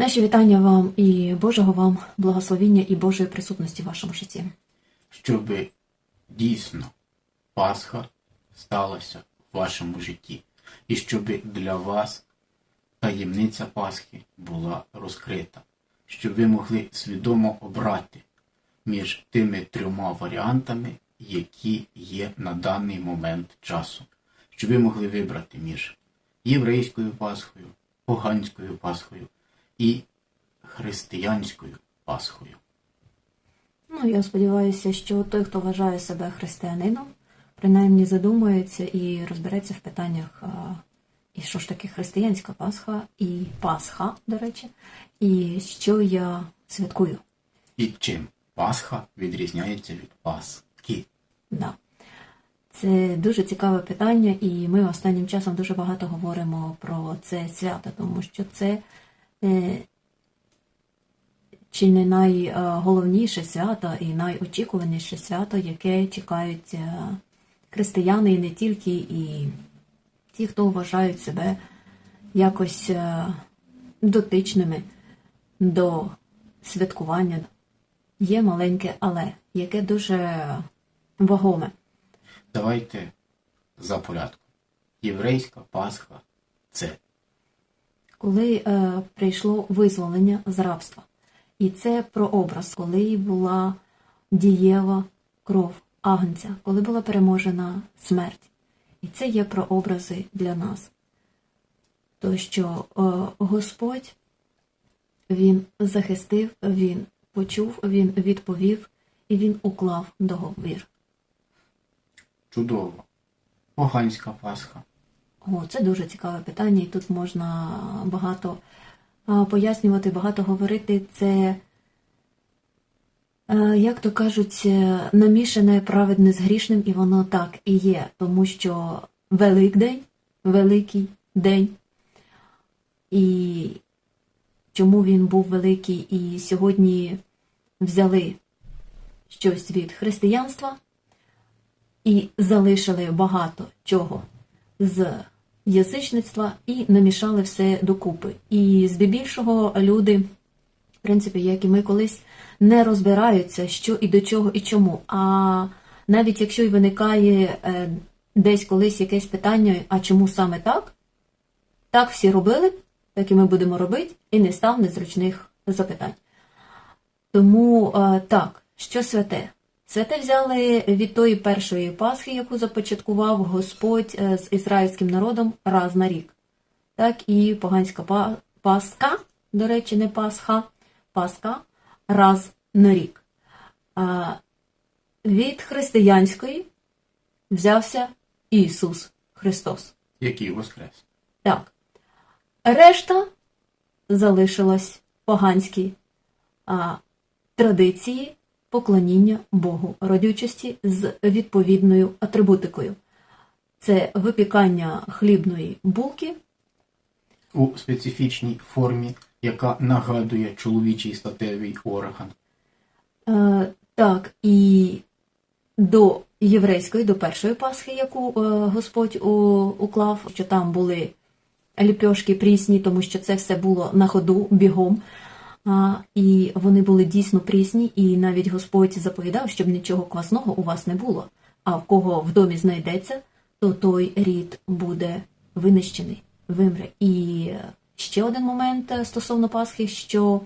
Наші вітання вам і Божого вам благословіння і Божої присутності в вашому житті. щоб дійсно Пасха сталася в вашому житті, і щоб для вас таємниця Пасхи була розкрита, щоб ви могли свідомо обрати між тими трьома варіантами, які є на даний момент часу, щоб ви могли вибрати між єврейською Пасхою, поганською Пасхою і християнською Пасхою. Ну, я сподіваюся, що той, хто вважає себе християнином, принаймні задумається і розбереться в питаннях, і що ж таке християнська Пасха, і Пасха, до речі, і що я святкую. І чим Пасха відрізняється від Пасхи? Да. Це дуже цікаве питання, і ми останнім часом дуже багато говоримо про це свято, тому що це чи не найголовніше свято і найочікуваніше свято, яке чекають е, християни і не тільки, і ті, хто вважають себе якось е, дотичними до святкування. Є маленьке але, яке дуже вагоме. Давайте за порядком. Єврейська Пасха це коли е, прийшло визволення з рабства. І це прообраз, коли була дієва кров агнця, коли була переможена смерть. І це є прообрази для нас. То, що е, Господь Він захистив, Він почув, Він відповів і Він уклав договір. чудово. Поганська Пасха. О, це дуже цікаве питання, і тут можна багато пояснювати, багато говорити. Це, е, як то кажуть, е, намішане праведне з грішним, і воно так і є, тому що Великдень, великий день. І чому він був великий, і сьогодні взяли щось від християнства і залишили багато чого з язичництва і намішали все докупи. І здебільшого люди, в принципі, як і ми колись, не розбираються, що і до чого, і чому. А навіть якщо й виникає е, десь колись якесь питання, а чому саме так? Так всі робили, так і ми будемо робити, і не став незручних запитань. Тому е, так, що святе? Святе взяли від тої першої Пасхи, яку започаткував Господь е, з ізраїльським народом раз на рік. Так і поганська Пасха, до речі, не Пасха, Пасха раз на рік. А від християнської взявся Ісус Христос. Який воскрес. Так. Решта залишилась поганські а, традиції поклоніння Богу родючості з відповідною атрибутикою. Це випікання хлібної булки, У специфічній формі, яка нагадує чоловічий статевий орган. е, так, і до єврейської, до першої Пасхи, яку е, Господь у- уклав, що там були ліпьошки прісні, тому що це все було на ходу бігом. І вони були дійсно прісні, і навіть Господь заповідав, щоб нічого квасного у вас не було. А в кого в домі знайдеться, то той рід буде винищений, вимре. І ще один момент е, стосовно Пасхи, що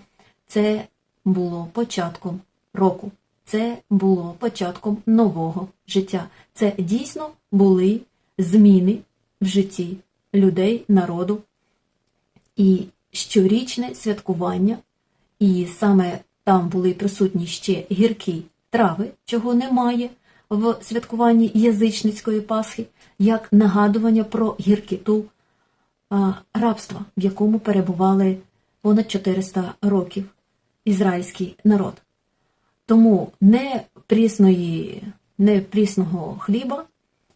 це було початком року. Це було початком нового життя. Це дійсно були зміни в житті людей, народу. І щорічне святкування, і саме там були присутні ще гіркі трави, чого немає в святкуванні язичницької Пасхи, як нагадування про гіркіту рабства, в якому перебували понад 400 років ізраїльський народ. Тому не прісної, не прісного хліба,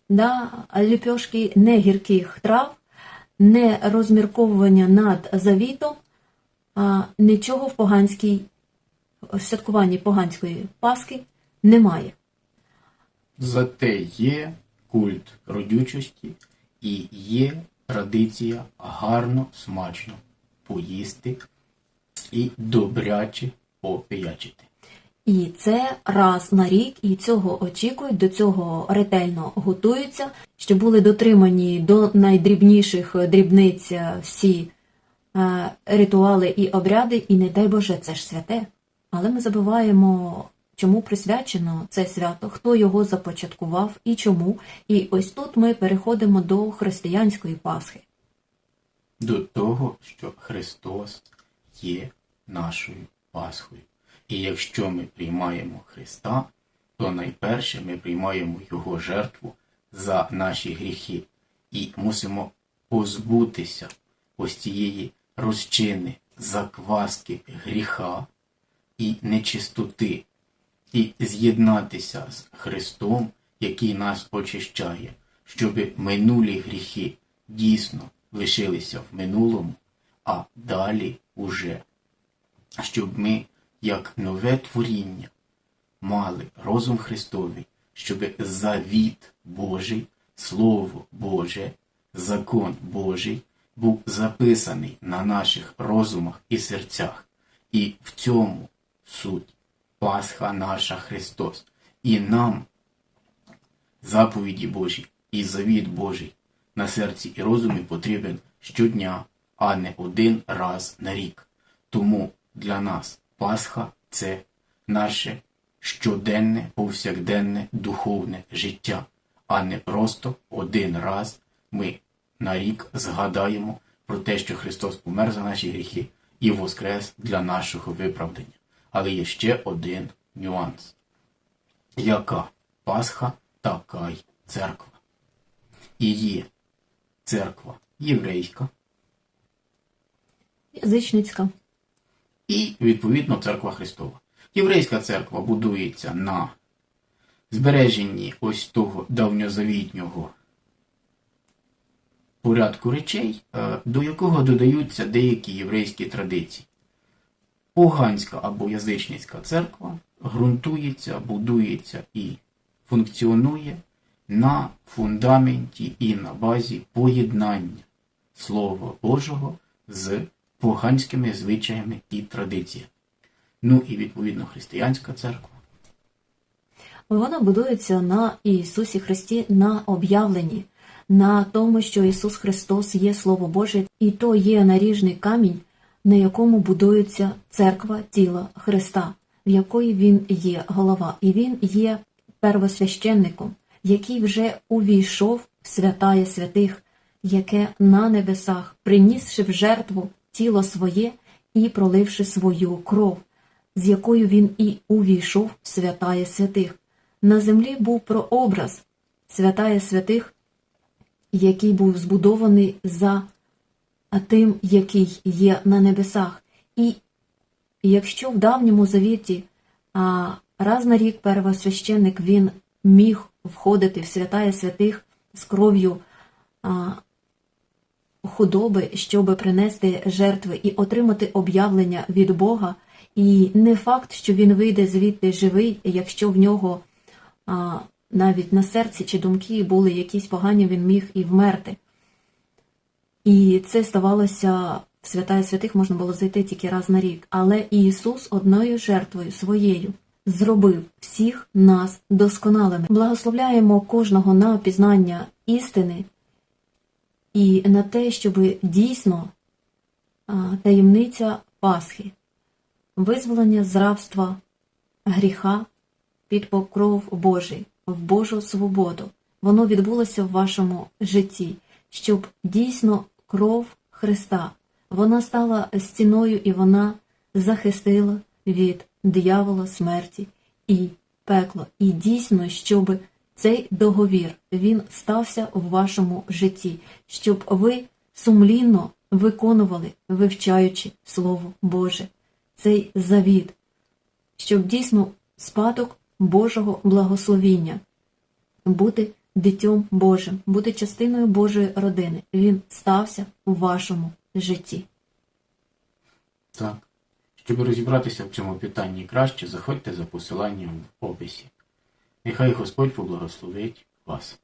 да, ліпьошки, не гірких трав, не розмірковування над завітом, нічого в поганській в святкуванні поганської Пасхи немає. Зате є культ родючості і є традиція гарно, смачно поїсти і добряче попиячити. І це раз на рік, і цього очікують, до цього ретельно готуються, щоб були дотримані до найдрібніших дрібниць е, всі ритуали і обряди, і не дай Боже, це ж святе. Але ми забуваємо, чому присвячено це свято, хто його започаткував і чому. І ось тут ми переходимо до християнської Пасхи. До того, що Христос є нашою Пасхою. І якщо ми приймаємо Христа, то найперше ми приймаємо Його жертву за наші гріхи і мусимо позбутися ось цієї розчини, закваски гріха і нечистоти, і з'єднатися з Христом, який нас очищає, щоб минулі гріхи дійсно лишилися в минулому, а далі уже, щоб ми, як нове творіння, мали розум Христовий, щоб завіт Божий, Слово Боже, закон Божий був записаний на наших розумах і серцях. І в цьому суть Пасха наша Христос. І нам заповіді Божі і завіт Божий на серці і розумі потрібен щодня, а не один раз на рік. Тому для нас Пасха це наше щоденне, повсякденне духовне життя, а не просто один раз ми на рік згадаємо про те, що Христос помер за наші гріхи і воскрес для нашого виправдання. Але є ще один нюанс. Яка Пасха, така й церква. І є церква єврейська Язичницька. і, відповідно, церква Христова. Єврейська церква будується на збереженні ось того давньозавітнього порядку речей, е, до якого додаються деякі єврейські традиції. Поганська або язичницька церква ґрунтується, будується і функціонує на фундаменті і на базі поєднання Слова Божого з поганськими звичаями і традиціями. Ну і відповідно християнська церква. Вона будується на Ісусі Христі, на об'явленні, на тому, що Ісус Христос є Слово Боже, і то є наріжний камінь, на якому будується церква тіла Христа, в якої Він є голова, і Він є первосвященником, який вже увійшов в святає святих, яке на небесах, принісши в жертву тіло своє і проливши свою кров, з якою він і увійшов в святає святих. На землі був прообраз святає святих, який був збудований за тим, який є на небесах. І якщо в давньому завіті а, раз на рік первосвященник він міг входити в святає святих з кров'ю худоби, щоб принести жертви і отримати об'явлення від Бога. І не факт, що він вийде звідти живий, якщо в нього а, навіть на серці чи думки були якісь погані, він міг і вмерти. І це ставалося в святая святих можна було зайти тільки раз на рік. Але Ісус одною жертвою своєю зробив всіх нас досконалими. Благословляємо кожного на пізнання істини і на те, щоб дійсно таємниця Пасхи, визволення з рабства гріха під покров Божий, в Божу свободу. Воно відбулося в вашому житті, щоб дійсно кров Христа вона стала стіною і вона захистила від диявола смерті і пекла. І дійсно, щоб цей договір він стався в вашому житті, щоб ви сумлінно виконували, вивчаючи Слово Боже, цей завіт, щоб дійсно спадок Божого благословіння бути дитьом Божим, бути частиною Божої родини. Він стався у вашому житті. Так. Щоб розібратися в цьому питанні краще, заходьте за посиланням в описі. Нехай Господь поблагословить вас.